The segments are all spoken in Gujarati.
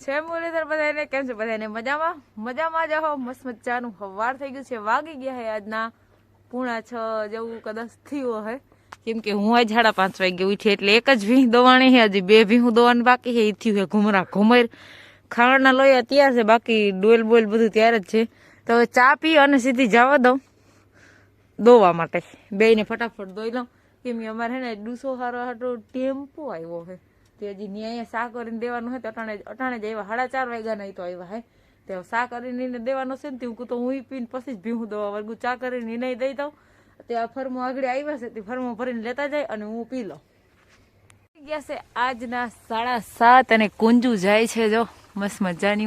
છે મુરલીધર બધાને કેમ છે? મજામાં? જ હો. મસ્ત મજાનું સવાર થઈ ગયું છે. વાગી ગયા હે આજના પૂણા છ જેવું કદાચ થયું હે. કેમ કે હું આજ સાડા પાંચ વાગે ઉઠી એટલે એક જ ભીં દોવાણી હે. હજી બે ભીં દોવાનું બાકી હે. એ થયું હે ઘુમરા ઘુમર. ખાવાના લોયા તૈયાર છે, બાકી ડોલ બોલ બધું તૈયાર જ છે. તો ચા પી અને સીધી જવા દઉં દોવા માટે. બેયને ફટાફટ દોઈ લઉં. કેમ કે અમારે હે ને ડૂસો હારો હાટો ટેમ્પો આવ્યો છે તે હજી ન્યાય શા કરીને દેવાનું હોય તો અટાણે અટાણે જ આવ્યા. સાડા ચાર વાગ્યા નહીં તો આવ્યા હે. તે શા કરીને દેવાનો છે ને તે હું તો હું પીને પછી જ ભીહું દવા વર્ગું ચા કરીને એને દઈ દઉં. તે આ ફરમો આગળ આવ્યા છે, તે ફરમો ભરીને લેતા જાય અને હું પી લઉં. ગયા છે આજના સાડા સાત અને કુંજુ જાય છે જો. મસ્ત મજાની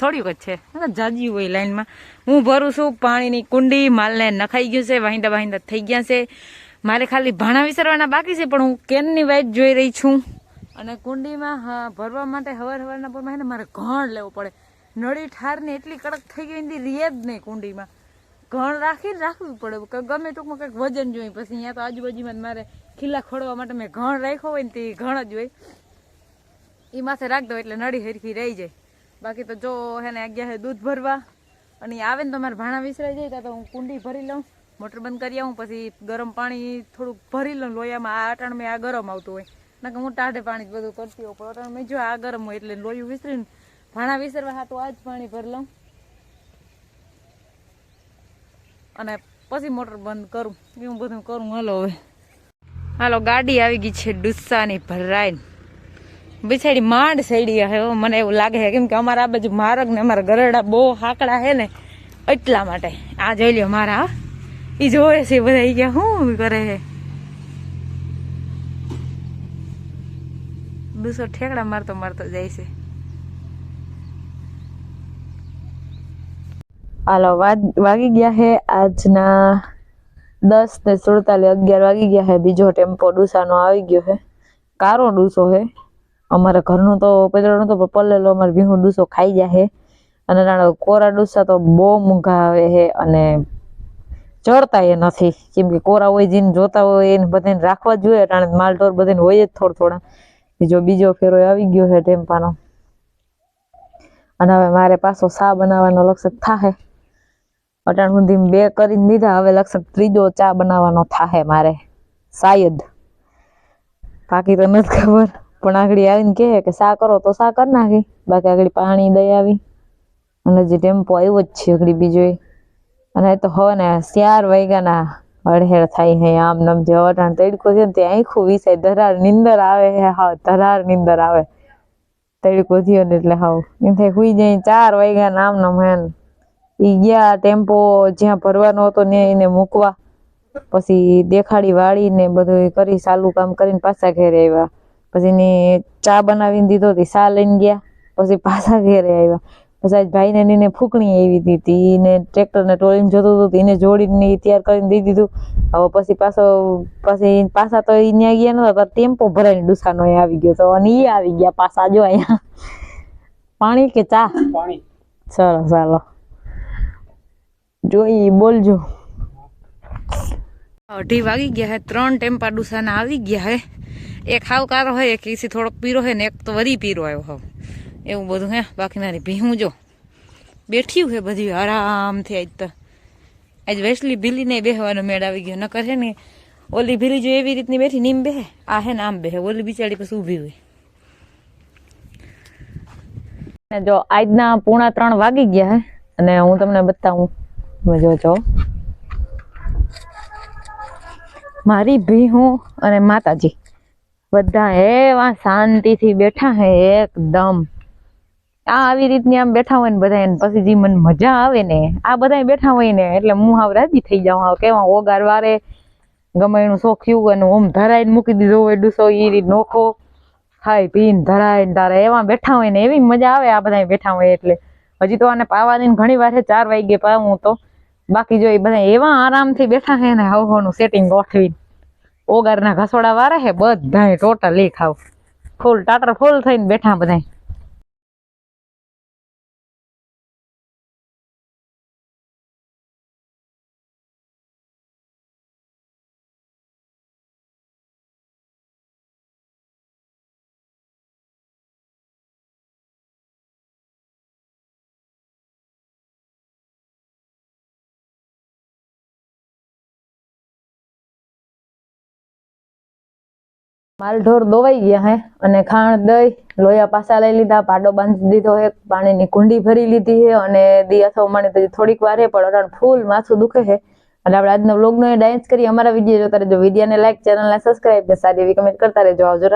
થોડીક જ છે. જાજી હોય લાઈનમાં. હું ભરું છું, પાણીની કુંડી માલને નખાઈ ગયું છે વાહિંદા વાહિંદા થઈ ગયા છે. મારે ખાલી ભાણા વિસરવાના બાકી છે, પણ હું કેનની વાઇટ જોઈ રહી છું. અને કુંડીમાં ભરવા માટે હવાર હવારના પોરમાં એને મારે ઘણ લેવું પડે. નળી, ઠારની એટલી કડક થઈ ગઈ એની રીએ જ નહીં કુંડીમાં. ઘણ રાખીને રાખવી પડે. ગમે ટૂંકમાં કંઈક વજન જોઈએ. પછી અહીંયા તો આજુબાજુમાં મારે ખીલા ખોડવા માટે મેં ઘણ રાખ્યો હોય ને તે ઘણ જ હોય. એ માથે રાખ દો એટલે નળી હરખી રહી જાય. બાકી તો જો હે ને ગયા દૂધ ભરવા અને આવે ને તો મારે ભાણા વિસરાઈ જાય ત્યાં તો હું કુંડી ભરી લઉં, મોટર બંધ કરી આવું, પછી ગરમ પાણી થોડુંક ભરી લઉં, લોયામાં આ અટાણ મેં આ ગરમ આવતું હોય. ના હું ટાઢે પાણી બધું કરતી હોઉં. પણ મેં જો આ ગરમ હોય એટલે લોયું વિસરીને ભાણા વિસરવા હા તો આ જ પાણી ભરી લઉં. અને પછી મોટર બંધ કરું. એવું બધું કરું. હાલો હવે. હાલો, ગાડી આવી ગઈ છે ડુસ્સાની ભરાઈને. બિછાડી માંડ સૈડી હે મને એવું લાગે છે કેમ કે અમારા આ બાજુ માર્ગ ને અમારા ગરડા બહુ હાકડા છે ને એટલા માટે. આ જોઈ લ્યો મારા એ જોવે છે બધા. કે, શું કરે છે? દુસો ઠેકડા મારતો મારતો જાય છે. હાલો, વાગી ગયા હે આજના દસ ને સુડતાલીસ, અગિયાર વાગી ગયા હે. બીજો ટેમ્પો ડુસાનો આવી ગયો છે કારો ડુસો છે અમારા ઘરનો તો પેદરો નતો પણ પલ્લેલો અમારે ભીંગો ડૂસો ખાઈ જાય હે. અને નાના કોરા ડૂસા તો બહુ મૂંઘા આવે હે અને ચડતા એ નથી. કેમ કે કોરા હોય જેને જોતા હોય એને બધાને રાખવા જોઈએ. માલ ઢોર બધાને હોય જ થોડા થોડા બીજો બીજો ફેરો આવી ગયો છે ટેમ્પાનો. અને હવે મારે પાછો સા બનાવવાનો લક્ષક થાહે. અટાણ સુધી બે કરીને દીધા, હવે લક્ષક ત્રીજો ચા બનાવવાનો થાહે મારે. શાયદ. બાકી તો નથી ખબર. પણ આગળ આવીને કહે કે સા કરો તો સા કરી નાખી. બાકી આગળ પાણી દઈ આવી. અને જે ટેમ્પો આવ્યો જ છે આગળ બીજો. અને તો હવે ને ચાર વાગ્યાના હળહેળ થાય હે, આમ નમ જે તડકો છે ને તે આખું ધરાર નીંદર આવે હે હા ધરાર નીંદર આવે. તડકો થયો ને એટલે હાવ. એમ થાય હુઈ જાય ચાર વાગ્યા નામ નમ હે ઈ ગયા ટેમ્પો જ્યાં ભરવાનો હતો ને એને મૂકવા. પછી દેખાડી વાળીને બધું કરી, સાલું કામ કરીને પાછા ઘરે આવ્યા. પછી એને ચા બનાવીને દીધો હતી સા લઈને ગયા. પછી પાછા ઘેરે આવ્યા. પછી ભાઈને ને એને ફૂકણી આવી દીધી એને ટ્રેક્ટરને ટોળીને જોતું હતું એને જોડીને તૈયાર કરીને દઈ દીધું. હવે પછી પાછો પછી પાછા તો એ ન્યા ગયા નતા ટેમ્પો ભરાઈને ડુસાનો આવી ગયો તો અને એ આવી ગયા પાછા જો અહીંયા. પાણી કે ચા? પાણી. ચાલો ચાલો. જોઈ બોલજો. અઢી વાગી ગયા હે ત્રણ ટેમ્પા ડુસાના આવી ગયા હે. એક હાવ કારો હોય એક ઈસી થોડોક પીરો હે ને એક તો વરી પીરો આવ્યો હાવ. એવું બધું હે? બાકી મારી ભીહું જો. બેઠ્યું હે બધી, આરામથી આજ તો. આજ વેસલી ભીલીને બેહવાનો મેળ આવી ગયો. નકર હે ને, ઓલી ભીલી જો એવી રીતની બેઠી નીમ બેહે. આ હે ને આમ બેહે. ઓલી બિચારી પછી ઊભી હોય. જો, આજના પૂણા ત્રણ વાગી ગયા હે, અને હું તમને બતાવું. જો જો. મારી ભીહું અને માતાજી. બધા એવા શાંતિથી બેઠા હે, એકદમ. આ આવી રીતની આમ બેઠા હોય ને બધા પછી જે મને મજા આવે ને, આ બધા બેઠા હોય ને, એટલે હું હાવ રાજી થઈ જાઉં. હાવ કેવા ઓગાર વારે, ગમે એનું શોખ્યું અને ઓમ ધરાઈને મૂકી દીધો હોય ડૂસો એ રીત નોખો, ખાઈ પીને ધરાઈને તારે. એવા બેઠા હોય ને એવી મજા આવે આ બધા બેઠા હોય એટલે. હજી તો આને પાવાની દઈને ઘણી વાર છે ચાર વાગે પાવું તો. બાકી જો એ બધા એવા આરામથી બેઠા છે ને હવ હવનું સેટિંગ ગોઠવીને. ઓગારના ઘસોડા વાળા હે બધાય ટોટલ ખાવ. ફૂલ ટાટર ફૂલ થઈને બેઠા બધાય. માલઢોર દોવાઈ ગયા હે અને ખાણ દઈ લોયા પાસા લઈ લીધા, પાડો બાંધી દીધો હે, પાણીની કુંડી ભરી લીધી હે અને દી અથવા માણી તો થોડીક વાર પણ અટાણ ફૂલ માથું દુખે હે. અને આપણે આજનો બ્લોગનો ડાન્સ કરી અમારા વીડિયો જોતા રહેજો. વિડીયાને લાઈક ચેનલને સબસ્ક્રાઈબ ને સારી એવી કમેન્ટ કરતા રહેજો. આવજો